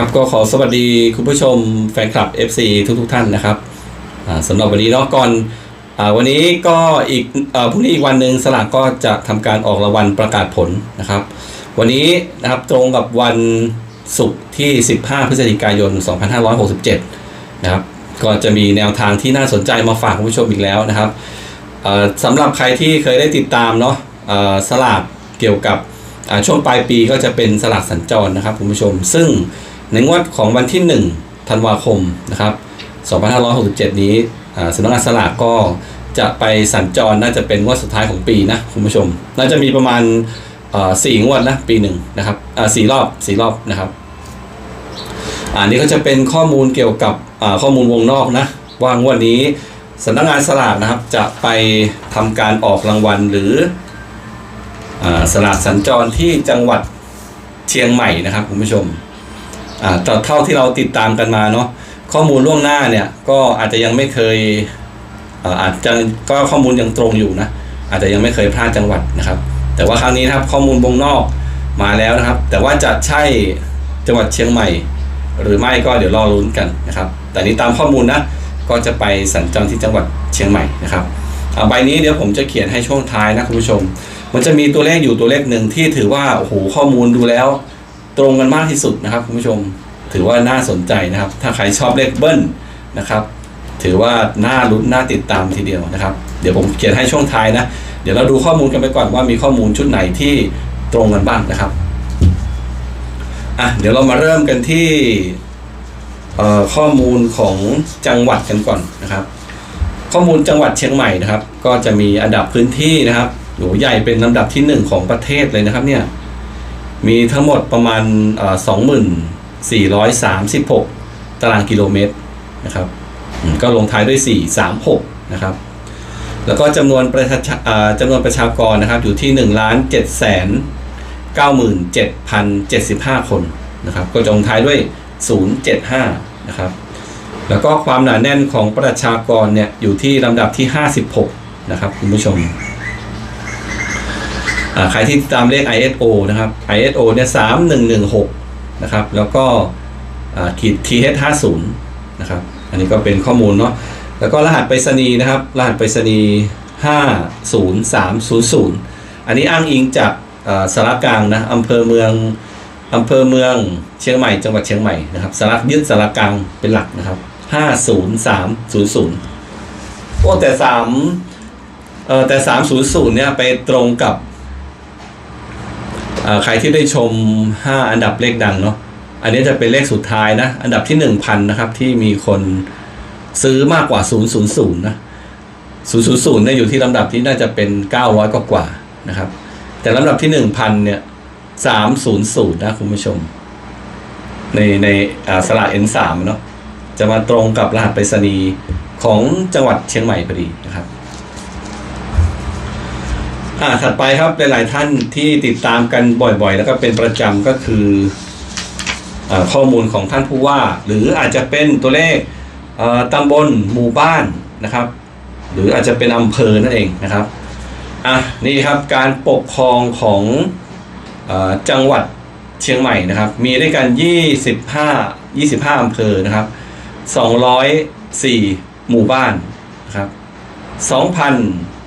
ครับก็ขอสวัสดีคุณผู้ชมแฟนคลับ FC ทุกทท่านนะครับสำหรับวันนี้เนาะก่อนอวันนี้ก็อีกอพรุ่งนี้อีกวันหนึ่งสลากก็จะทำการออกรางวัลประกาศผลนะครับ วันนี้นะครับตรงกับวันศุกร์ที่ 15 พฤศจิกายน 2567 นะครับ ก็จะมีแนวทางที่น่าสนใจมาฝากคุณผู้ชมอีกแล้วนะครับสำหรับใครที่เคยได้ติดตามเนาะสลากเกี่ยวกับช่วงปลายปีก็จะเป็นสลากสัญจรนะครับคุณผู้ชม ซึ่ง ในงวดของวันที่ 1 ธันวาคมนะครับ 2567 นี้อ่าสำนักงานสลากก็จะไปสัญจรน่าจะเป็นงวดสุดท้ายของปีนะคุณผู้ชม น่าจะมีประมาณสี่งวดนะปีหนึ่งนะครับสี่รอบสี่รอบนะครับอันนี้ก็จะเป็นข้อมูลเกี่ยวกับข้อมูลวงนอกนะว่างวดนี้สำนักงานสลากนะครับจะไปทำการออกรางวัลหรืออสลากสัญจรที่จังหวัดเชียงใหม่นะครับคุณผู้ชม อ่าแต่เท่าที่เราติดตามกันมาเนาะข้อมูลล่วงหน้าเนี่ยก็อาจจะยังไม่เคยอาจจะก็ข้อมูลยังตรงอยู่นะอาจจะยังไม่เคยพลาดจังหวัดนะครับ แต่ว่าครั้งนี้นะครับข้อมูลวงนอกมาแล้วนะครับ แต่ว่าจะใช่จังหวัดเชียงใหม่ หรือไม่ก็เดี๋ยวรอลุ้นกันนะครับ แต่นี้ตามข้อมูลนะก็จะไปสัญจรที่จังหวัดเชียงใหม่นะครับใบนี้เดี๋ยวผมจะเขียนให้ช่วงท้ายนะคุณผู้ชม มันจะมีตัวเลขอยู่ตัวเลขหนึ่งที่ถือว่าโอ้โหข้อมูลดูแล้ว ตรงกันมากที่สุดนะครับคุณผู้ชมถือว่าน่าสนใจนะครับ ถ้าใครชอบเลขเบิ้ลนะครับ ถือว่าน่าลุ้นน่าติดตามทีเดียวนะครับ เดี๋ยวผมเขียนให้ช่วงท้ายนะ เดี๋ยวเราดูข้อมูลกันไปก่อนว่ามีข้อมูลชุดไหนที่ตรงกันบ้างนะครับอะเดี๋ยวเรามาเริ่มกันที่ข้อมูลของจังหวัดกันก่อนนะครับ ข้อมูลจังหวัดเชียงใหม่นะครับ ก็จะมีอันดับพื้นที่นะครับโหใหญ่เป็นลำดับที่หนึ่งของประเทศเลยนะครับเนี่ย มีทั้งหมดประมาณสองหมื่นสี่ร้อยสามสิบหกตารางกิโลเมตรนะครับก็ลงท้ายด้วยสี่สามหกนะครับ แล้วก็จำนวนประชาจำนวนประชากรนะครับอยู่ที่หนึ่งล้านเจ็ดแสน97,075 คนนะครับก็จะลงท้ายด้วย 075 นะครับ แล้วก็ความหนาแน่นของประชากรเนี่ยอยู่ที่ลำดับที่ 56 นะครับคุณผู้ชม ใครที่ตามเลข ISO นะครับ ISO เนี่ย3116นะครับ แล้วก็ขีด TH50 นะครับ อันนี้ก็เป็นข้อมูลเนาะ แล้วก็รหัสไปรษณีย์นะครับ รหัสไปรษณีย์50300อันนี้อ้างอิงจากสารกลางนะอำเภอเมืองอำเภอเมืองเชียงใหม่ จังหวัดเชียงใหม่นะครับสารยึดสารกลางเป็นหลักนะครับห้าศูนย์สามศูนย์ศูนย์โอ้แต่สามเอ่อแต่สามศูนย์ศูนย์เนี่ยไปตรงกับ ใครที่ได้ชมห้าอันดับเลขดังเนาะอันนี้จะเป็นเลขสุดท้ายนะ อันดับที่หนึ่งพันนะครับ ที่มีคนซื้อมากกว่าศูนย์ศูนย์ศูนย์นะศูนย์ศูนย์ศูนย์เนี่ยอยู่ที่ลำดับที่น่าจะเป็นเก้าร้อยกว่านะครับ แต่ลำดับที่หนึ่งพันเนี่ยสามศูนย์ศูนย์นะคุณผู้ชม ในในอ่าสลาก N3 เนาะจะมาตรงกับรหัสไปรษณีย์ของจังหวัดเชียงใหม่พอดีนะครับ อ่าถัดไปครับหลายๆท่านที่ติดตามกันบ่อยๆ แล้วก็เป็นประจำก็คืออข้อมูลของท่านผู้ว่า หรืออาจจะเป็นตัวเลขเตำบลหมู่บ้านนะครับ หรืออาจจะเป็นอำเภอนั่นเองนะครับอะนี่ครับการปกครองของออจังหวัดเชียงใหม่นะครับ มีด้วยกัน 25 25อำเภอนะครับ204 หมู่บ้านนะครับ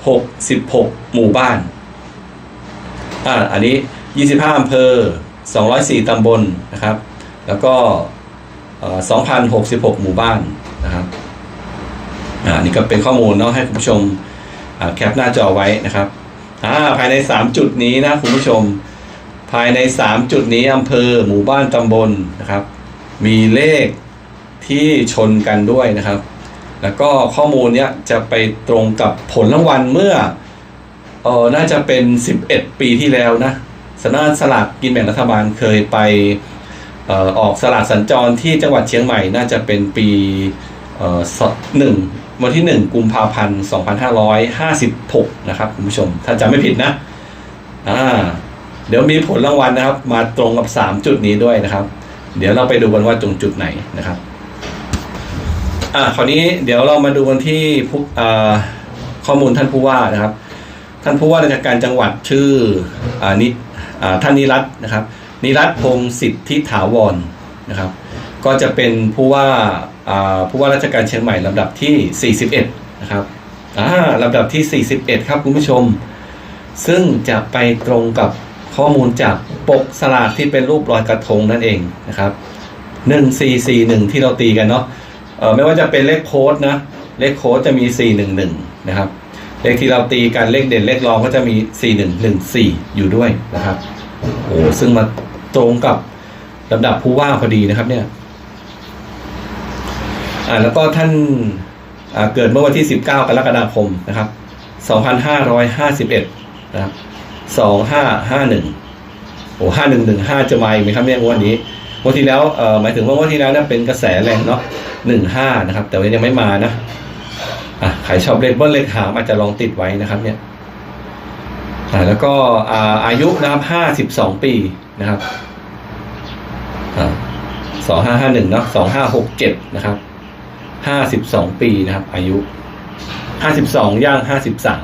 66 หมู่บ้าน อ่า อันนี้ 25อำเภอ 204 ตำบลนะครับ แล้วก็เอ่อ2,066 หมู่บ้านนะครับ อ่า นี่ก็เป็นข้อมูลเนาะให้คุณผู้ชมแคปหน้าจอไว้นะครับ อ่า ภายใน 3 จุดนี้นะคุณผู้ชม ภายใน 3 จุดนี้อำเภอ หมู่บ้าน ตำบลนะครับ มีเลขที่ชนกันด้วยนะครับ แล้วก็ข้อมูลเนี้ยจะไปตรงกับผลรางวัลเมื่อเออน่าจะเป็น 11 ปีที่แล้วนะสำนักงาสลากกินแบ่งรัฐบาลเคยไปเอ่อออกสลากสัญจรที่จังหวัดเชียงใหม่น่าจะเป็นปีเอ่อหนึ่งวันที่ 1 กุมภาพันธ์2556 นะครับคุณผู้ชม ถ้าจำไม่ผิดนะอ่าเดี๋ยวมีผลรางวัลนะครับ มาตรงกับ 3 จุดนี้ด้วยนะครับ เดี๋ยวเราไปดูกันว่าตรงจุดไหนนะครับ อ่าคราวนี้เดี๋ยวเรามาดูกันที่ผู้อ่าข้อมูลท่านผู้ว่านะครับ ท่านผู้ว่าราชการจังหวัดชื่ออ่านิอ่าท่านนิรัตนะครับ นิรัตพงศิทธิถาวรนะครับ ก็จะเป็นผู้ว่าอ่าผู้ว่าราชการเชียงใหม่ลำดับที่ 41 นะครับอ่าลำดับที่ 41 ครับคุณผู้ชม ซึ่งจะไปตรงกับข้อมูลจากปกสลากที่เป็นรูปรอยกระทงนั่นเองนะครับ 1441 ที่เราตีกันเนาะ ไม่ว่าจะเป็นเลขโค้ดนะเลขโค้ดจะมี 411 นะครับ เลขที่เราตีกันเลขเด่นเลขรองก็จะมี 4114 อยู่ด้วยนะครับโอ้ซึ่งมาตรงกับลำดับผู้ว่าพอดีนะครับเนี่ยอ่าแล้วก็ท่านเกิดเมื่อวันที่ 19 กรกฎาคมนะครับ 2551 นะครับ 2551 โอ้ 5115 จะมาอีกไหมครับเนี่ยงวันนี้ วันที่แล้วเอ่อหมายถึงว่าวันที่แล้วเนี่ยเป็นกระแสแรงเนาะ15นะครับ แต่วันนี้ยังไม่มานะอะใครชอบเลขเบิ้ลเลขหางอาจจะลองติดไว้นะครับ เนี่ยอ่าแล้วก็อ่าอายุนะครับห้าสิบสองปีนะครับอ่าสองห้าห้าหนึ่งเนาะสองห้าหกเจ็ดนะครับห้าสิบสองปีนะครับ อายุห้าสิบสองย่างห้าสิบสาม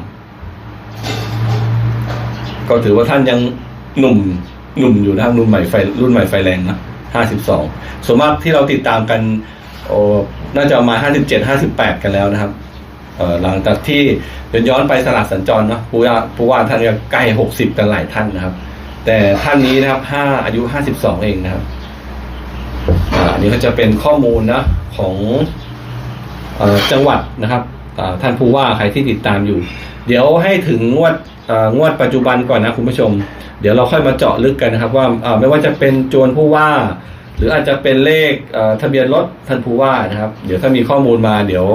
ก็ถือว่าท่านยังหนุ่มหนุ่มอยู่นะครับรุ่นใหม่ไฟรุ่นใหม่ไฟแรงนะ ห้าสิบสองส่วนมากที่เราติดตามกันโอ้น่าจะมาห้าสิบเจ็ดห้าสิบแปดกันแล้วนะครับหลังจากที่เดินย้อนไปสลัดสัญจรเนาะผู้ว่าผู้ว่าท่านก็ใกล้หกสิบกันหลายท่านนะครับ แต่ท่านนี้นะครับห้าอายุห้าสิบสองเองนะครับอ่าอันนี้ก็จะเป็นข้อมูลนะของอจังหวัดนะครับท่านผู้ว่าใครที่ติดตามอยู่ เดี๋ยวให้ถึงวดเอ่อ งวดปัจจุบันก่อนนะคุณผู้ชม เดี๋ยวเราค่อยมาเจาะลึกกันนะครับ ว่าไม่ว่าจะเป็นโจรผู้ว่า หรืออาจจะเป็นเลขเทะเบียนรถท่านผู้ว่านะครับ เดี๋ยวถ้ามีข้อมูลมาเดี๋ยว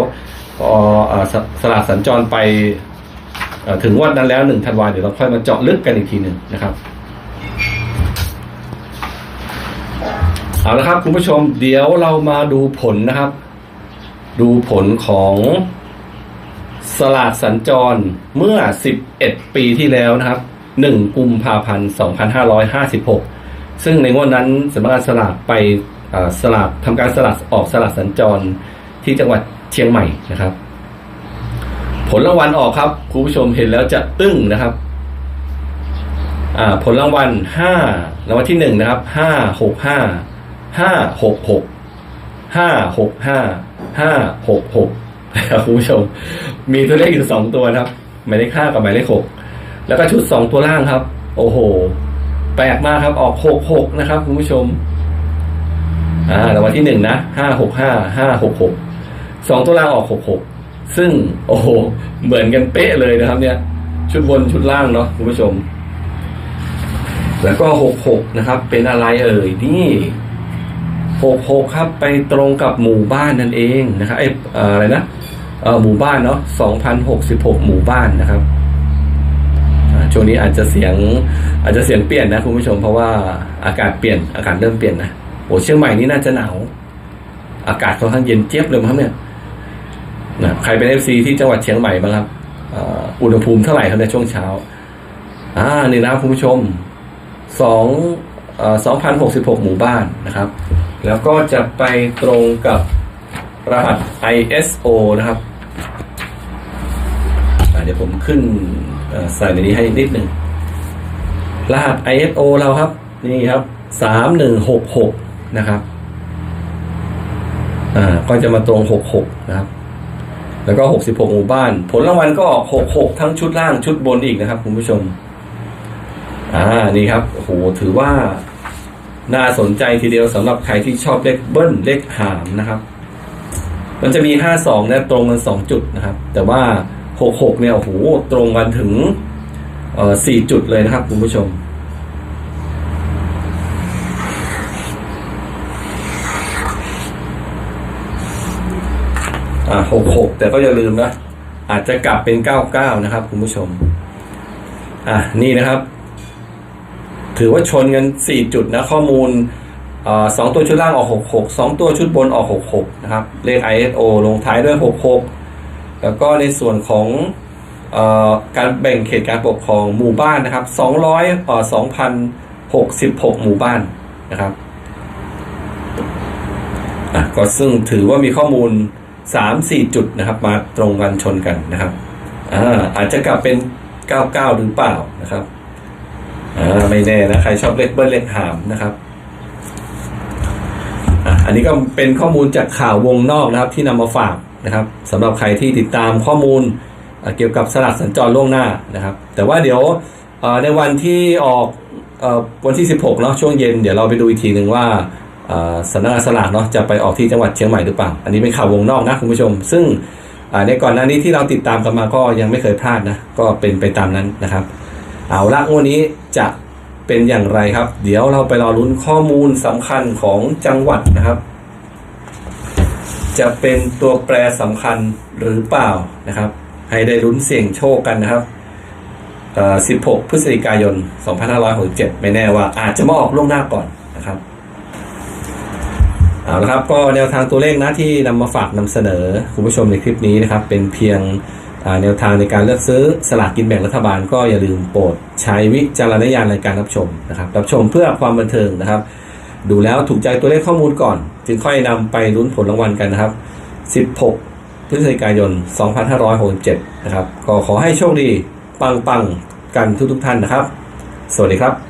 พอสลากสัญจรไปถึงงวันนั้นแล้วหนึ่งธันวาเดี๋ยวเราค่อยมาเจาะลึกกันอีกทีหนึ่งนะครับเอาละครับคุณผู้ชมเดี๋ยวเรามาดูผลนะครับ ดูผลของ สลากสัญจรเมื่อ 11 ปีที่แล้วนะครับ 1 กุมภาพันธ์ 2556 ซึ่งในงวดนั้นสำนักงานสลากไปสลากทำการสลากออกสลากสัญจรที่จังหวัดเชียงใหม่นะครับ ผลรางวัลออกครับคุณผู้ชมเห็นแล้วจะอึ้งนะครับผลรางวัลห้ารางวัลที่หนึ่งนะครับห้าหกห้าห้าหกหกห้าหกห้าห้าหกหกนะครับคุณผู้ชม มีตัวเลขอยู่สองตัวนะครับหมายเลขห้ากับหมายเลขหกแล้วก็ชุดสองตัวล่างครับ โอ้โห แปลกมากครับ ออกหกหกนะครับคุณผู้ชม อ่ารางวัลที่หนึ่งนะห้าหกห้าห้าหกหกสองตัวล่างออกหกหกซึ่งโอ้โห เหมือนกันเป๊ะเลยนะครับ เนี่ย ชุดบนชุดล่างเนาะคุณผู้ชม แล้วก็หกหกนะครับ เป็นอะไรเอ่ยนี่หกหกครับ ไปตรงกับหมู่บ้านนั่นเองนะครับไอยเอ่ออะไรนะ หมู่บ้านเนาะสองพันหมู่บ้านนะครับช่วงนี้อาจจะเสียงอาจจะเสียงเปลี่ยนนะคุณผู้ชมเพราะว่าอากาศเปลี่ยนอากาศเริ่มเปลี่ยนนะโอ้เชียงใหม่นี่น่าจะหนาวอากาศค่อนข้างเย็นเจี๊ยบเลยครับเนี่ยนะใครเป็นเอฟซีที่จังหวัดเชียงใหม่บ้างครับอุณหภูมิเท่าไหร่ครับในช่วงเช้าอ่านี่นะคุณผู้ชมสองสองพันหกสิบหกหมู่บ้านนะครับ แล้วก็จะไปตรงกับ รหัส ISO นะครับเดี๋ยวผมขึ้นใส่ในนี้ให้นิดหนึ่งรหัส ISO เราครับ นี่ครับสามหนึ่งหกหกนะครับอ่าก็จะมาตรงหกหกนะครับ แล้วก็หกสิบหกหมู่บ้าน ผลรางวัลก็หกหกทั้งชุดล่างชุดบนอีกนะครับคุณผู้ชม อ่านี่ครับโหถือว่าน่าสนใจทีเดียวสำหรับใครที่ชอบเลขเบิ้ลเลขหามนะครับ มันจะมีห้าสองเนี่ยตรงกันสองจุดนะครับ แต่ว่าหกหกเนี่ยโอ้โหตรงกันถึงเอ่อสี่จุดเลยนะครับคุณผู้ชม อ่าหกหกแต่ก็อย่าลืมนะ อาจจะกลับเป็นเก้าเก้านะครับคุณผู้ชม อะนี่นะครับ ถือว่าชนกันสี่จุดนะข้อมูล สองตัวชุดล่างออกหกหกสองตัวชุดบนออกหกหกนะครับ เลข ISO ลงท้ายด้วยหกหกแล้วก็ในส่วนของออการแบ่งเขตการปกครองหมู่บ้านนะครับสองร้อยเอ่อสองพันหกสิบหกหมู่บ้านนะครับก็ซึ่งถือว่ามีข้อมูลสามสี่จุดนะครับ มาตรงกันชนกันนะครับอาอาจจะกลับเป็นเก้าเก้าหรือเปล่านะครับไม่แน่นะ ใครชอบเลขเบิ้ลเลขหามนะครับ อันนี้ก็เป็นข้อมูลจากข่าววงนอกนะครับที่นำมาฝากนะครับสำหรับใครที่ติดตามข้อมูลเเกี่ยวกับสลากสัญจรล่วงหน้านะครับ แต่ว่าเดี๋ยวในวันที่ออกออวันที่ 16เนาะช่วงเย็นเดี๋ยวเราไปดูอีกทีหนึ่งว่าเสำนักงานสลากเนาะจะไปออกที่จังหวัดเชียงใหม่หรือเปล่า อันนี้เป็นข่าววงนอกนะคุณผู้ชม ซึ่งในก่อนหน้านี้ที่เราติดตามกันมาก็ยังไม่เคยพลาดนะก็เป็นไปตามนั้นนะครับ เอาละงวดนี้จะ เป็นอย่างไรครับ เดี๋ยวเราไปรอลุ้นข้อมูลสำคัญของจังหวัดนะครับ จะเป็นตัวแปรสำคัญหรือเปล่านะครับ ให้ได้ลุ้นเสี่ยงโชคกันนะครับ16 พฤศจิกายน 2567 ไม่แน่ว่าอาจจะมาออกล่วงหน้าก่อนนะครับเอาละครับก็แนวทางตัวเลขนะที่นำมาฝากนำเสนอคุณผู้ชมในคลิปนี้นะครับ เป็นเพียง แนวทางในการเลือกซื้อสลากกินแบ่งรัฐบาลก็อย่าลืมโปรดใช้วิจารณญาณในการรับชมนะครับรับชมเพื่อความบันเทิงนะครับ ดูแล้วถูกใจตัวเลขข้อมูลก่อน จึงค่อยนำไปลุ้นผลรางวัลกันนะครับ 16 พฤศจิกายน 2567 นะครับก็ขอให้โชคดีปังๆกันทุกๆท่านนะครับ สวัสดีครับ